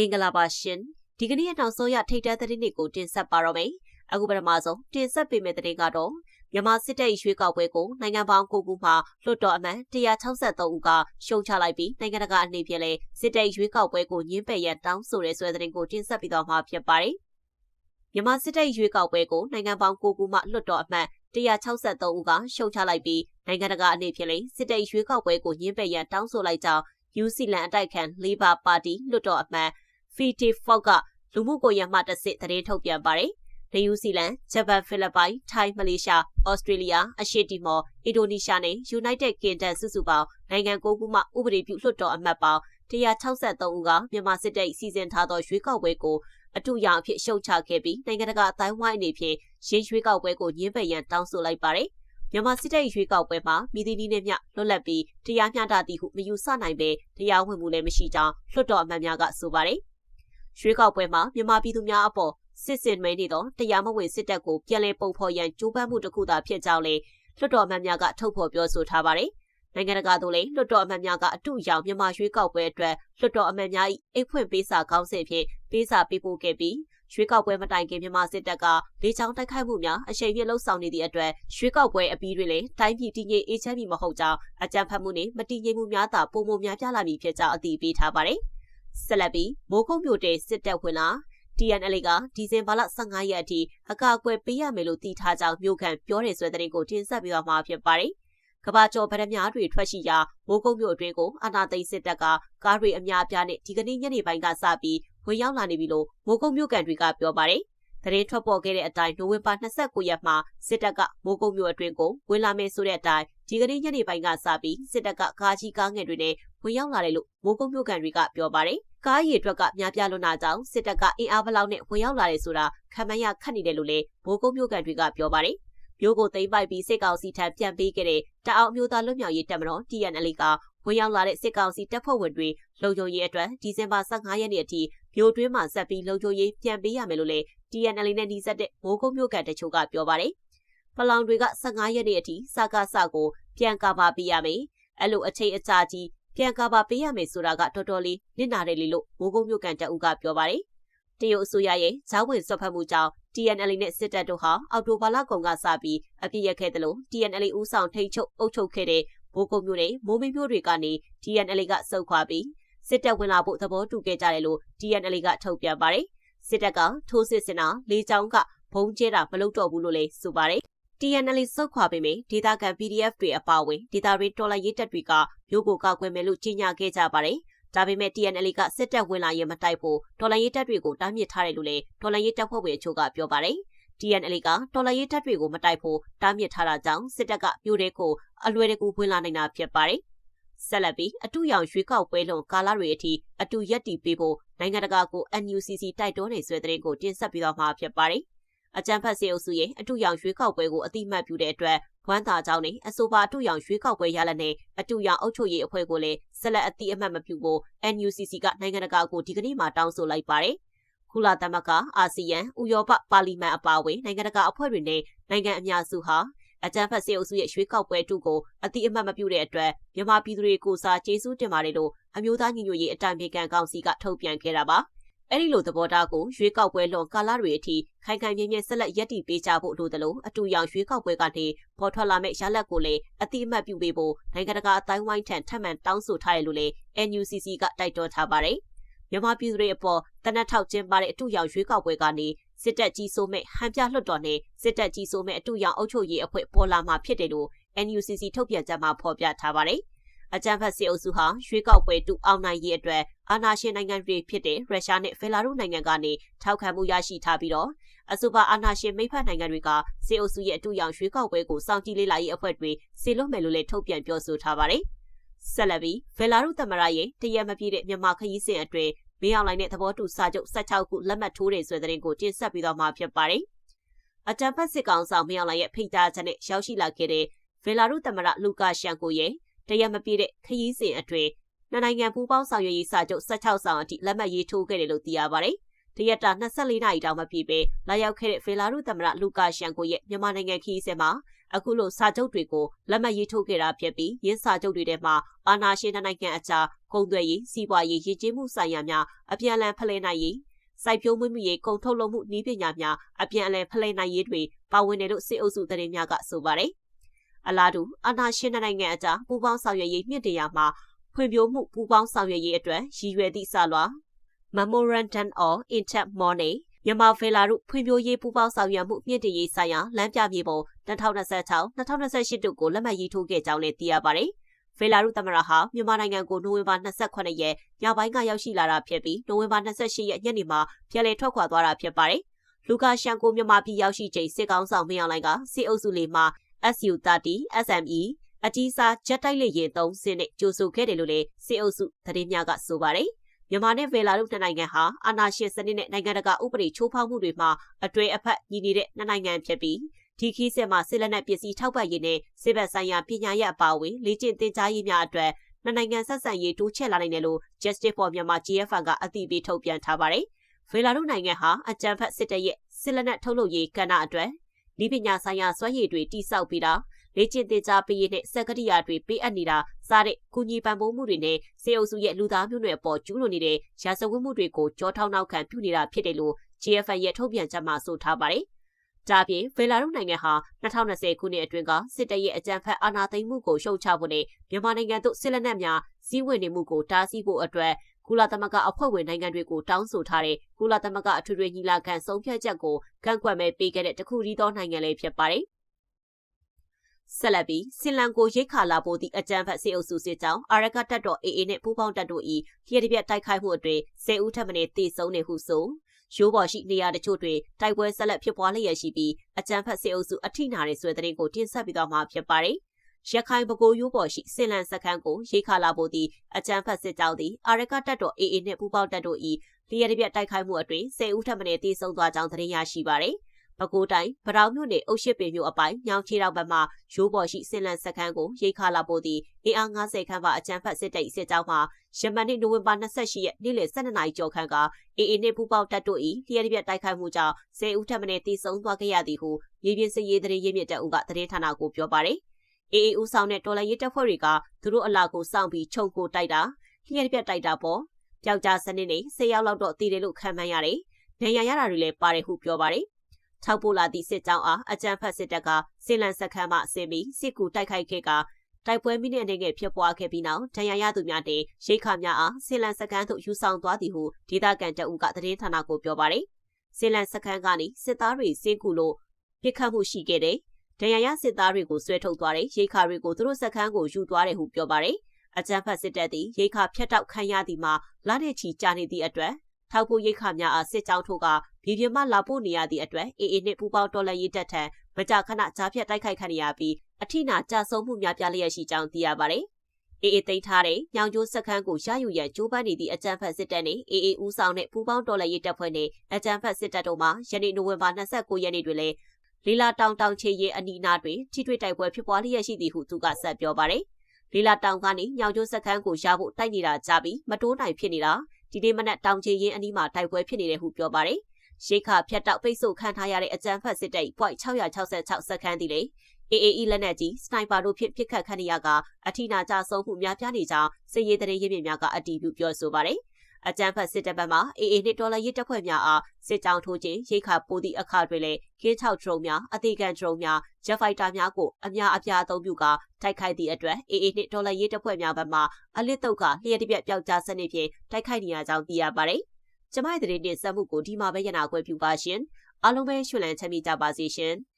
မင်္ဂလာပါရှင်ဒီကနေ့နောက်ဆုံးရထိတ်တန်းသတင်းတွေကိုတင်ဆက်ပါတော့မယ်အခုပထမဆုံးတင်ဆက်ပေးမယ့်သတင်းကတော့မြန်မာစစ်တပ်ရွေးကောက်ပွဲကိုနိုင်ငံပေါင်း9ခုမှလွှတ်တော်အမတ်163ဦးကရှုံချလိုက်ပြီးနိုင်ငံတကာအနေဖြင့်လည်းစစ်တပ်ရွေးကောက်ပွဲကိုညှင်းပယ်ရန်တောင်းဆိုတဲ့ဆွဲသတင်းကိုတင်ဆက်ပြီးတော့မှာဖြစ်ပါတယ်မြန်မာစစ်တပ်ရွေးကောက်ပွဲကိုနိုင်ငံပေါင်း9ခုမှလွှတ်တော်အမတ်163ဦးကရှုံချလိုက်ပြီးနိုင်ငံတကာအနေဖြင့်လည်းစစ်တပ်ရွေးကောက်ပွဲကိုညှင်းပယ်ရန်တောင်းဆိုလိုက်ကြောင်းယူစီလန်အတိုက်ခံ Labor Party လွှတ်တော်အမတ် Fiti Fox ကလူမှုကွန်ရက်မှတစ်ဆင့်သတင်းထုတ်ပြန်ပါတယ်။နယူးဇီလန်၊ဂျပန်၊ဖိလစ်ပိုင်၊ထိုင်း၊မလေးရှား၊ဩစတြေးလျ၊အရှေ့တီမော်၊အင်ဒိုနီးရှားနဲ့ United Kingdom စုစုပေါင်းနိုင်ငံ၉ခုမှဥပဒေပြုလွှတ်တော်အမတ်ပေါင်း163ဦးကမြန်မာစစ်တပ်စီစဉ်ထားသောရွေးကောက်ပွဲကိုအတူရောင်အဖြစ်ရှုတ်ချခဲ့ပြီးနိုင်ငံတကာအတိုင်းဝိုင်းအနေဖြင့်ရင်းရွေးကောက်ပွဲကိုညှင်းပယ်ရန်တောင်းဆိုလိုက်ပါတယ်။မြန်မာစစ်တပ်ရွေးကောက်ပွဲမှာမိသီးနည်းနဲ့မျှလွတ်လပ်ပြီးတရားမျှတသည်ဟုမယူဆနိုင်ပဲတရားဝင်မှုလည်းမရှိကြောင်းလွှတ်တော်အမတ်များကဆိုပါတယ်။ ရွှေကောက်ပွဲမှာမြန်မာပြည်သူများအပေါ်စစ်စင်မဲနေသောတရားမဝင်စစ်တပ်ကိုပြန်လည်ပုံဖော်ရန်ကြိုးပမ်းမှုတစ်ခုသာဖြစ်ကြောင်းလည်းလွှတ်တော်အမတ်များကထုတ်ဖော်ပြောဆိုထားပါတယ်။နိုင်ငံတကာသို့လည်းလွှတ်တော်အမတ်များကအတူရောက်မြန်မာရွှေကောက်ပွဲအတွက်လွှတ်တော်အမတ်များ၏အိတ်ဖွင့်ပေးစာကောင်းစဉ်ဖြင့်ပေးစာပေးပို့ခဲ့ပြီးရွှေကောက်ပွဲမတိုင်ခင်မြန်မာစစ်တပ်ကလေကြောင်းတိုက်ခိုက်မှုများအရှိန်ပြည့်လှုပ်ဆောင်နေသည့်အတွက်ရွှေကောက်ပွဲအပြီးတွင်လည်းတိုင်းပြည်တည်ငြိမ်အေးချမ်းမည်မဟုတ်ကြောင်းအကြံဖတ်မှုနှင့်မတည်ငြိမ်မှုများသာပုံမှန်များပြလာမည်ဖြစ်ကြောင်းအတည်ပြုထားပါတယ်။ ဆက်လက်ပြီးမိုးကုတ်မြို့တဲစစ်တပ်ဝင်လာ TNL ကဒီဇင်ဘာလ15ရက်အထိအကာအကွယ်ပေးရမယ်လို့တည်ထားကြောင်းမြို့ခံပြောတဲ့ဆွဲတဲ့ကိုတင်ဆက်ပြီးတော့မှာဖြစ်ပါတယ်။ကဘာကျော်ဗရမ ्या တွေထွက်ရှိရာမိုးကုတ်မြို့အတွင်းကိုအာနာသိန်းစစ်တပ်ကကားတွေအများအပြားနဲ့ဒီကနေ့ညနေပိုင်းကစပြီးဝင်ရောက်လာနေပြီလို့မိုးကုတ်မြို့ကန်တွေကပြောပါတယ်။တရင်ထွက်ပေါ်ခဲ့တဲ့အတိုင်းနိုဝင်ဘာ29ရက်မှာစစ်တပ်ကမိုးကုတ်မြို့အတွင်းကိုဝင်လာမယ်ဆိုတဲ့အတိုင်း ဒီကနေ့ညနေပိုင်းကစပြီးစစ်တပ်ကကားကြီးကားငယ်တွေနဲ့ဝင်ရောက်လာတယ်လို့မိုးကုတ်မြို့ကန်တွေကပြောပါတယ်။ကားရည်အတွက်ကများပြားလွန်းတာကြောင့်စစ်တပ်ကအင်အားဘလောက်နဲ့ဝင်ရောက်လာတယ်ဆိုတာခံမှန်းရခက်နေတယ်လို့လည်းမိုးကုတ်မြို့ကန်တွေကပြောပါတယ်။မြို့ကိုသိမ်းပိုက်ပြီးစစ်ကောင်စီထံပြန်ပေးခဲ့တဲ့တအောက်မျိုးသားလွတ်မြောက်ရေးတပ်မတော် TNL ကဝင်ရောက်လာတဲ့စစ်ကောင်စီတပ်ဖွဲ့ဝင်တွေလုံခြုံရေးအတွက်ဒီဇင်ဘာ15ရက်နေ့အထိမြို့တွင်းမှာဆက်ပြီးလုံခြုံရေးပြန်ပေးရမယ်လို့လည်း TNL နဲ့နှီးစပ်တဲ့မိုးကုတ်မြို့ကန်တချို့ကပြောပါတယ်။ ပလောင်တွေက15ရက်နေ့အထိစကားစကိုပြန်ကာပါပေးရမယ်။အဲ့လိုအချိန်အကြာကြီးပြန်ကာပါပေးရမယ်ဆိုတာကတော်တော်လေးနစ်နာတယ်လေလို့မိုးကုတ်မြို့ကန်တအုပ်ကပြောပါတယ်။တရုတ်အစိုးရရဲ့ဂျောင်းဝင်ဆွတ်ဖက်မှုကြောင့် TNL နဲ့စစ်တပ်တို့ဟာအော်တိုဘာလကုန်ကစပြီးအပြစ်ရခဲ့တယ်လို့ TNL ဦးဆောင်ထိတ်ချုပ်အုပ်ချုပ်ခဲ့တဲ့မိုးကုတ်မြို့နဲ့မိုးမင်းမြို့တွေကနေ TNL ကစုခွာပြီးစစ်တပ်ဝင်လာဖို့သဘောတူခဲ့ကြတယ်လို့ TNL ကထုတ်ပြန်ပါတယ်။စစ်တပ်ကထိုးစစ်ဆင်တာလေကြောင်းကဘုံကျဲတာမလုပ်တော့ဘူးလို့လည်းဆိုပါတယ်။ TNL စုခွာပေမဲ့ဒေသခံ PDF တွေအပါအဝင်ဒေသရင်းတော်လှန်ရေးတပ်တွေကမြို့ကိုကောက်ွယ်မယ်လို့ကြေညာခဲ့ကြပါတယ်။ဒါပေမဲ့ TNL ကစစ်တပ်ဝင်လာရင်မတိုက်ဖို့တော်လှန်ရေးတပ်တွေကိုတားမြစ်ထားတယ်လို့လည်းတော်လှန်ရေးတပ်ဖွဲ့ဝင်အချို့ကပြောပါတယ်။ TNL ကတော်လှန်ရေးတပ်တွေကိုမတိုက်ဖို့တားမြစ်ထားတာကြောင့်စစ်တပ်ကမြို့တဲကိုအလွယ်တကူဝင်လာနိုင်တာဖြစ်ပါတယ်။ဆက်လက်ပြီးအတူရောင်ရွှေကောက်ပွဲလုံးကာလတွေအထိအတူရက်တီပေးဖို့နိုင်ငံတကာကို NUCC တိုက်တွန်းနေဆွဲတဲ့တဲ့ကိုတင်ဆက်ပြီးတော့မှာဖြစ်ပါတယ်။ အကြံဖတ်စေအုပ်စုရဲ့အတူရောင်ရွေးကောက်ပွဲကိုအတိမတ်ပြုတဲ့အတွက်ဝမ်းသာကြောင်းနဲ့အဆိုပါအတူရောင်ရွေးကောက်ပွဲရလနဲ့အတူရောင်အုပ်ချုပ်ရေးအဖွဲ့ကိုလည်းဆက်လက်အတိအမှတ်မပြုဖို့ NUCC ကနိုင်ငံတကာကိုဒီကနေ့မှတောင်းဆိုလိုက်ပါတယ်။ကုလသမဂ္ဂအာဆီယံဥရောပပါလီမန်အပါအဝင်နိုင်ငံတကာအဖွဲ့တွေနဲ့နိုင်ငံအများစုဟာအကြံဖတ်စေအုပ်စုရဲ့ရွေးကောက်ပွဲတုကိုအတိအမှတ်မပြုတဲ့အတွက်မြန်မာပြည်သူတွေကိုစားကျေးဇူးတင်ပါတယ်လို့အမျိုးသားညီညွတ်ရေးအတိုင်ပင်ခံကောင်စီကထုတ်ပြန်ခဲ့တာပါ။ အဲ့ဒီလိုသဘောထားကိုရွေးကောက်ပွဲလွန်ကာလတွေအထိခိုင်ခိုင်မြဲမြဲဆက်လက်ရည်တည်ပေးကြဖို့လိုသလိုအတူရောင်ရွေးကောက်ပွဲကနေပေါ်ထွက်လာမဲ့ရလဒ်ကိုလည်းအတိအမှတ်ပြုပေးဖို့နိုင်ငံတကာအတိုင်းဝိုင်းထံထပ်မံတောင်းဆိုထားရလို့လည်း NUCC ကတိုက်တွန်းထားပါတယ်။မြန်မာပြည်သူတွေအပေါ်တနက်ထောက်ကျင်းပတဲ့အတူရောင်ရွေးကောက်ပွဲကနေစစ်တပ်ကြီးစိုးမဲ့ဟန်ပြလွှတ်တော်နဲ့စစ်တပ်ကြီးစိုးမဲ့အတူရောင်အုပ်ချုပ်ရေးအဖွဲ့ပေါ်လာမှာဖြစ်တယ်လို့ NUCC ထုတ်ပြန်ချက်မှာဖော်ပြထားပါတယ်။ အကြမ်းဖက်စစ်အုပ်စုဟာရွေးကောက်ပွဲတူအောင်နိုင်ရေးအတွက်အာဏာရှင်နိုင်ငံတွေဖြစ်တဲ့ရုရှားနဲ့ဖယ်လာရုနိုင်ငံကနေထောက်ခံမှုရရှိထားပြီးတော့အဆိုပါအာဏာရှင်မိဖက်နိုင်ငံတွေကစစ်အုပ်စုရဲ့အတူရောင်ရွေးကောက်ပွဲကိုစောင့်ကြည့်လေ့လာရေးအဖွဲ့တွေစီလွတ်မယ်လို့လည်းထုတ်ပြန်ပြောဆိုထားပါတယ်။ဆက်လက်ပြီးဖယ်လာရုသမရရဲ့တရက်မပြည့်တဲ့မြန်မာခရီးစဉ်အတွင်းမင်းအောင်လှိုင်နဲ့သဘောတူစာချုပ်16ခုလက်မှတ်ထိုးတယ်ဆိုတဲ့သတင်းကိုတင်ဆက်ပြီးတော့မှာဖြစ်ပါတယ်။အကြံဖတ်စစ်ကောင်ဆောင်မင်းအောင်လှိုင်ရဲ့ဖိတ်ကြားချက်နဲ့ရောက်ရှိလာခဲ့တဲ့ဗေလာရုသမရလူကာရှန်ကိုရဲ့ တရက်မပြည့်တဲ့ခရီးစဉ်အတွင်းနှစ်နိုင်ငံပူးပေါင်းဆောင်ရွက်ရေးစာချုပ်16ဆောင်အထိလက်မှတ်ရေးထိုးခဲ့တယ်လို့သိရပါတယ်။တရက်တာ24နာရီတောင်မပြည့်ပဲလာရောက်ခဲ့တဲ့ဖေလာရုသမရလူကာရှန်ကိုရဲ့မြန်မာနိုင်ငံခရီးစဉ်မှာအခုလိုစာချုပ်တွေကိုလက်မှတ်ရေးထိုးခဲ့တာဖြစ်ပြီးရင်းစာချုပ်တွေထဲမှာအာဏာရှင်နိုင်ငံအကြားကုန်သွယ်ရေးစီးပွားရေးရည်ကြီးမှုဆိုင်ရာများအပြန်အလှန်ဖလှယ်နိုင်ရေးစိုက်ပျိုးမွေးမြူရေးကုန်ထုတ်လုပ်မှုနည်းပညာများအပြန်အလှန်ဖလှယ်နိုင်ရေးတွေပါဝင်တယ်လို့စစ်အုပ်စုသတင်းများကဆိုပါတယ်။ အလားတူအာဏာရှင်နိုင်ငံအကြားပူးပေါင်းဆောင်ရွက်ရေးမြင့်တင်ရမှာဖွံ့ဖြိုးမှုပူးပေါင်းဆောင်ရွက်ရေးအတွက်ရည်ရွယ်သည့်စလွာ Memorandum of Intent Money မြန်မာဖဲလာတို့ဖွံ့ဖြိုးရေးပူးပေါင်းဆောင်ရွက်မှုမြင့်တင်ရေးဆိုင်ရာလမ်းပြမြေပုံ2026-2028တို့ကိုလက်မှတ်ရေးထိုးခဲ့ကြောင်းလည်းသိရပါတယ်။ဖဲလာရုသမရဟာမြန်မာနိုင်ငံကိုနိုဝင်ဘာ28ရက်ညပိုင်းကရောက်ရှိလာတာဖြစ်ပြီးနိုဝင်ဘာ28ရက်ညနေမှာပြန်လည်ထွက်ခွာသွားတာဖြစ်ပါတယ်။လူကာရှန်ကိုမြန်မာပြည်ရောက်ရှိချိန်စစ်ကောင်းဆောင်မင်းအောင်လှိုင်ကစစ်အုပ်စုလေးမှာ SU30 SME အကြီးစားဂျက်တိုက်လေယာဉ်သုံးစင်းနဲ့ကြိုဆိုခဲ့တယ်လို့လည်းစစ်အုပ်စုသတင်းများကဆိုပါတယ်။မြန်မာနဲ့ဗေလာတို့နှစ်နိုင်ငံဟာအာဏာရှင်စနစ်နဲ့နိုင်ငံတကာဥပဒေချိုးဖောက်မှုတွေမှာအတွေ့အဖက်ညီနေတဲ့နှစ်နိုင်ငံဖြစ်ပြီးဒီခီးစစ်မှာစစ်လက်နက်ပစ္စည်းထောက်ပံ့ရေးနဲ့စစ်ဘက်ဆိုင်ရာပညာရေးအပါအဝင်လေ့ကျင့်သင်ကြားရေးများအတွက်နှစ်နိုင်ငံဆက်ဆံရေးတိုးချဲ့လာနိုင်တယ်လို့ Justice for Myanmar GFN ကအသိပေးထုတ်ပြန်ထားပါတယ်။ဗေလာတို့နိုင်ငံဟာအကြံဖက်စစ်တပ်ရဲ့စစ်လက်နက်ထုတ်လုပ်ရေးကဏ္ဍအတွက် ဤပညာဆိုင်ရာစွမ်းရည်တွေတိစောက်ပြီးတာလေ့ကျင့်သင်ကြားပေးရေးနဲ့စက်ကရိယာတွေပေးအပ်နေတာစတဲ့ကုညီပံ့ပိုးမှုတွေနဲ့စေအုပ်စုရဲ့လူသားမျိုးနွယ်အပေါ်ကျူးလွန်နေတဲ့ရာဇဝတ်မှုတွေကိုကြောထောက်နောက်ခံပြုနေတာဖြစ်တယ်လို့ GFN ရဲ့ထုတ်ပြန်ချက်မှာဆိုထားပါတယ်။ဒါပြင်ဗေလာရုနိုင်ငံဟာ2020ခုနှစ်အတွင်းကစစ်တပ်ရဲ့အကြမ်းဖက်အာဏာသိမ်းမှုကိုရှုတ်ချဖို့နဲ့မြန်မာနိုင်ငံသို့စစ်လက်နက်များစီးဝင်နေမှုကိုတားဆီးဖို့အတွက် ကုလသမဂ္ဂအဖွဲ့ဝင်နိုင်ငံတွေကိုတောင်းဆိုထားတဲ့ကုလသမဂ္ဂအထွေထွေညီလာခံဆုံးဖြတ်ချက်ကိုကန့်ကွက်မဲ့ပေးခဲ့တဲ့တခုတည်းသောနိုင်ငံလေးဖြစ်ပါတယ်။ဆက်လက်ပြီးစင်လန်ကိုရိတ်ခါလာဖို့သည့်အကြံဖတ်စေအုပ်စုစစ်ကြောင်းအာရကတက်တော် AA နဲ့ပူးပေါင်းတပ်တို့၏လျှက်တပြက်တိုက်ခိုက်မှုအတွင်း၁၀ဦးထပ်မံတေဆုံးနေဟုဆိုရိုးပေါ်ရှိနေရာတချို့တွင်တိုက်ပွဲဆက်လက်ဖြစ်ပွားလျက်ရှိပြီးအကြံဖတ်စေအုပ်စုအထိနာတဲ့ဆွဲတဲ့ရင်ကိုတင်ဆက်ပြီးတော့မှာဖြစ်ပါတယ် ရခိုင်ပကိုးရိုးပေါ်ရှိစင်လန်စခန်းကိုရိတ်ခါလာဖို့သည့်အကြံဖတ်စစ်ကြောင်းသည်အာရကတက်တော် AA နှင့်ပူးပေါင်းတပ်တို့၏လျှက်တပြက်တိုက်ခိုက်မှုအတွင်း၁၀ဦးထပ်မံတေဆုံးသွားကြောင်းသတင်းရရှိပါသည်ပဲခူးတိုင်းဗရောင်းမြို့နယ်အုတ်ရှိပင်မြို့အပိုင်းညောင်ချေတောင်ဘက်မှရိုးပေါ်ရှိစင်လန်စခန်းကိုရိတ်ခါလာပို့သည့်အင်အား90ခန်းပါအကြမ်းဖက်စစ်တပ်စစ်ကြောင်းမှယမန်နေ့နိုဝင်ဘာ28ရက်နေ့လယ်12နာရီကျော်ခန့်ကအေအေနှင့်ပူးပေါင်းတပ်တို့၏လျှက်ပြက်တိုက်ခိုက်မှုကြောင့်10ဦးထပ်မံတေဆုံးသွားခဲ့ရသည်ဟုမြေပြင်စစ်ရေးသတင်းရင်းမြစ်တပ်ဦးကသတင်းဌာနကိုပြောပါရယ် အေအေဦးဆောင်တဲ့တော်လိုင်းရေးတပ်ဖွဲ့တွေကသူတို့အလာကိုစောင့်ပြီးခြုံကိုတိုက်တာလျှက်ပြက်တိုက်တာပေါ့ပျောက်ကြားစနစ်နဲ့၁၀ရောက်လောက်တော့တည်တယ်လို့ခံမှန်းရတယ်။ဒဏ်ရာရတာတွေလည်းပါတယ်ဟုပြောပါတယ်။ထောက်ပို့လာသည့်စစ်ကြောင်းအားအကြမ်းဖက်စစ်တပ်ကစင်လန်စခန်းမှဆင်းပြီးစစ်ကူတိုက်ခိုက်ခဲ့ကတိုက်ပွဲမိနစ်အနေငယ်ဖြစ်ပွားခဲ့ပြီးနောက်ဒဏ်ရာရသူများတင်ရိတ်ခါများအားဆင်လန်စခန်းသို့ယူဆောင်သွားသည်ဟုဒေသခံတအုပ်ကသတင်းဌာနကိုပြောပါတယ်။ဆင်လန်စခန်းကနေစစ်သားတွေစင်းကူလို့ပြစ်ခတ်မှုရှိခဲ့တဲ့ ဒဏ်ရာရစစ်သားတွေကိုဆွဲထုတ်သွားတဲ့ရိတ်ခါတွေကိုသူတို့စခန်းကိုယူသွားတယ်ဟုပြောပါတယ်။အကြမ်းဖက်စစ်တပ်သည်ရိတ်ခါဖျက်တောက်ခံရသည်မှာလနဲ့ချီကြာနေသည့်အတွက်ထောက်ဖို့ရိတ်ခါများအားစစ်ကြောင်းထိုးကမြေပြင်မှလာပို့နေရသည့်အတွက်အေအေနှင့်ပူပေါင်းတော်လှန်ရေးတပ်ထံမကြာခဏကြားဖြတ်တိုက်ခိုက်ခံရပြီးအထိနာကြဆုံးမှုများပြားလျက်ရှိကြောင်းသိရပါတယ်။အေအေသိမ်းထားတဲ့ညောင်ကျိုးစခန်းကိုရယူရန်ကြိုးပမ်းနေသည့်အကြမ်းဖက်စစ်တပ်နှင့်အေအေဦးဆောင်တဲ့ပူပေါင်းတော်လှန်ရေးတပ်ဖွဲ့နှင့်အကြမ်းဖက်စစ်တပ်တို့မှယနေ့နိုဝင်ဘာ29ရက်နေ့တွင်လည်း လီလာတောင်တောင်ချေရင်အနီးနားတွင်ထိတွေ့တိုက်ပွဲဖြစ်ပွားလျက်ရှိသည်ဟုသူကဆက်ပြောပါတယ်။လီလာတောင်ကနေညောင်ကျိုးစခန်းကိုရဖို့တိုက်နေတာကြပြီးမတိုးနိုင်ဖြစ်နေတာဒီနေ့မနက်တောင်ချေရင်အနီးမှာတိုက်ပွဲဖြစ်နေတယ်ဟုပြောပါတယ်ရိတ်ခဖြတ်တောက်ပိတ်ဆို့ခံထားရတဲ့အကြမ်းဖက်စစ်တပ် .666 စက္ကန့်ဒီလေ AAE လက်နက်ကြီးစနိုက်ပါတို့ဖြင့်ပစ်ခတ်ခတ်နေရကအထိနာကြဆုံးမှုများပြားနေကြောင်းစစ်ရေးတရေရင်းမြစ်များကအတည်ပြုပြောဆိုပါတယ်။ အကြမ်းဖက်စစ်တပ်ဘက်မှ AA နှင့်တော်လှန်ရေးတပ်ဖွဲ့များအားစစ်ကြောင်းထိုးခြင်းရိတ်ခပိုးသည့်အခါတွင်လည်းကင်းချောက်ဒရုန်းများအသေးခံဒရုန်းများဂျက်ဖိုက်တာများကိုအများအပြားအသုံးပြုကာတိုက်ခိုက်သည့်အတွက် AA နှင့်တော်လှန်ရေးတပ်ဖွဲ့များဘက်မှအလစ်တုတ်ကလျှက်တပြက်ပျောက်ကြားစနစ်ဖြင့်တိုက်ခိုက်နေရကြောင်းသိရပါတယ်။ကျမရဲ့တဲ့တင်ဆက်မှုကိုဒီမှာပဲရနာခွဲပြုပါရှင်အားလုံးပဲရှင်လန်းချမ်းမြေ့ကြပါစေရှင်။